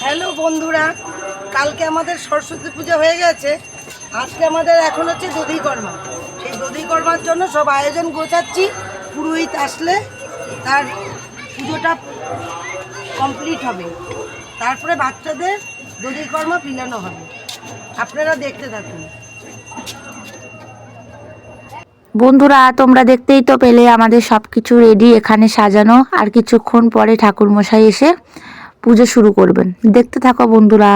Hello বন্ধুরা, কালকে আমাদের সরস্বতী পূজা হয়ে গেছে। আজকে আমাদের এখন হচ্ছে দধিকর্মা। সেই দধিকর্মার জন্য সব আয়োজন গোছাচ্ছি, পুরোহিত আসলে তার পুজোটা কমপ্লিট হবে। তারপরে বাচ্চাদের দধিকর্মা পিলানো হবে। আপনারা দেখতে থাকুন। বন্ধুরা, তোমরা দেখতেই তো পেলে আমাদের সব কিছু রেডি এখানে সাজানো। আর কিছুক্ষণ পরে ঠাকুর মশাই এসে পুজো শুরু করবেন। দেখতে থাকো বন্ধুরা।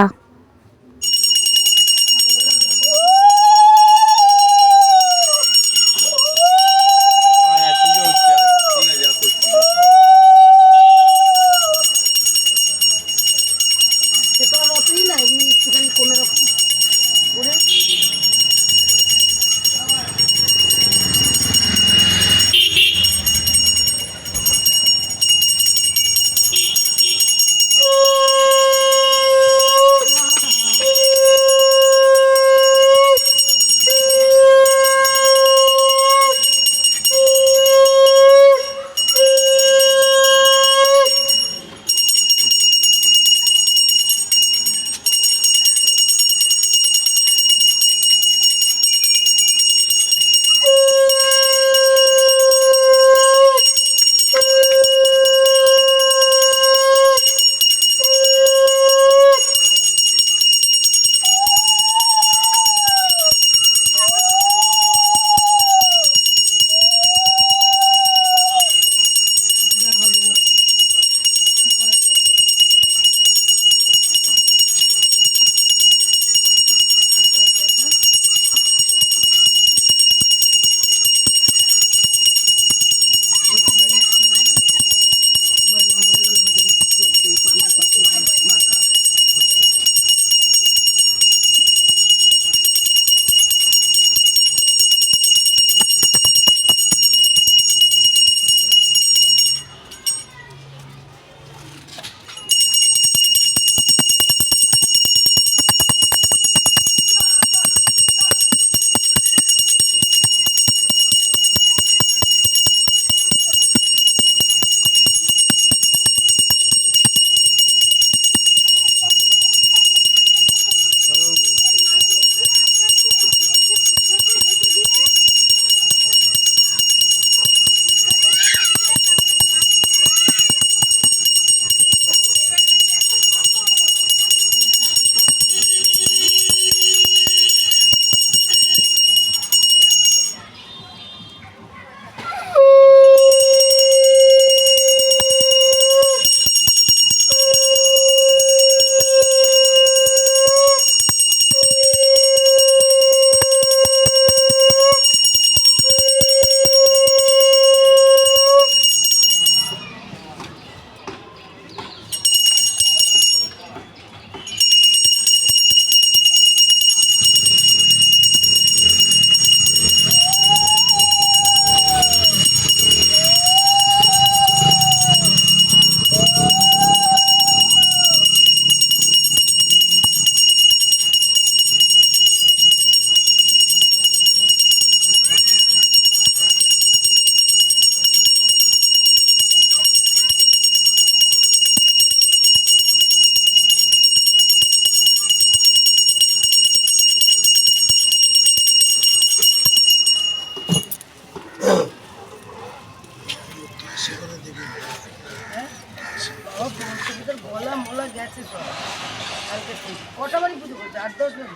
আট দশ বাড়ি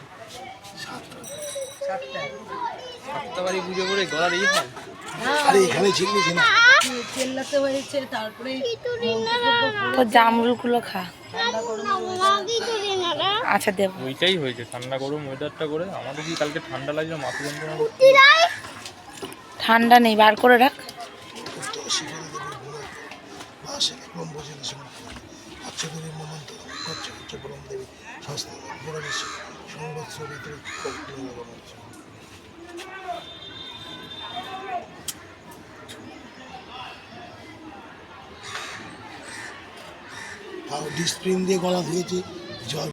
সাতটা। সপ্তাহবারই পুজো করে গলার ইয়ে হয়। আরে এখানে ঝিলমিছে না। চেল্লাতে হয়েছে তারপরে তো জামরুলগুলো খা। আচ্ছা দেব। ওইটাই হয়েছে ঠান্ডা গরম ওয়েদারটা করে। আমাদের কি কালকে ঠান্ডা লাগছে মাথা যন্ত্রণা ঠান্ডা নেই বার করে রাখ। হচ্ছে হচ্ছে বলম দেবী স্বাস্থ্য গোড়া বিশ্বে সংবৎসর ভিতরে তাও ডিসপ্রিন দিয়ে গলা ধুয়েছি জল।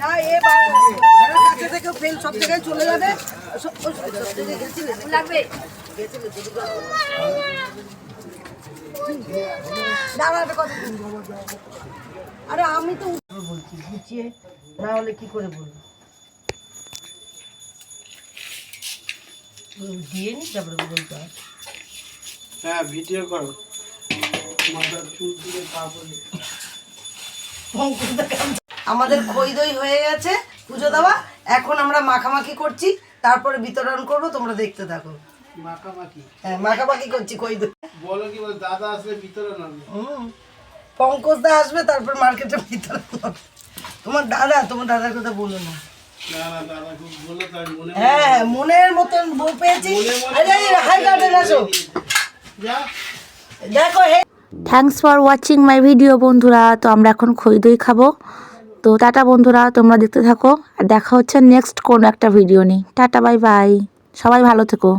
না এ কাছে থেকে ফেল সব জায়গায় চলে যাবে। সব- সব- সব জায়গায় গেছিলে? গেছিলে, আরে আমি তো বলছি গুছিয়ে না হলে কি করে বলব? দিয়ে নি তারপরে বলতে হয় হ্যাঁ ভিডিও করো। মাথার চুল তুলে তারপরে আমাদের খই দই হয়ে গেছে পুজো দেওয়া। এখন আমরা মাখামাখি করছি তারপরে বিতরণ করব তোমরা দেখতে থাকো। মাখামাখি। হ্যাঁ মাখামাখি করছি খই বলো কি বল দাদা আসলে ভিতরে নামবে হুম পঙ্কজ দা আসবে তারপর মার্কেটে বিতরণ হবে। তোমার দাদা তোমার দাদার কথা বলো না। না না দাদা খুব বলল তাই মনে হ্যাঁ মনের মতন বউ পেয়েছি। হাই গার্ডেন আসো। দেখো hey thanks for watching my video বন্ধুরা। তো আমরা এখন খই দই খাব। তো টাটা বন্ধুরা। তোমরা দেখতে থাকো। আর দেখা হচ্ছে নেক্সট কোনো একটা ভিডিও নিয়ে। টাটা বাই বাই সবাই ভালো থেকো।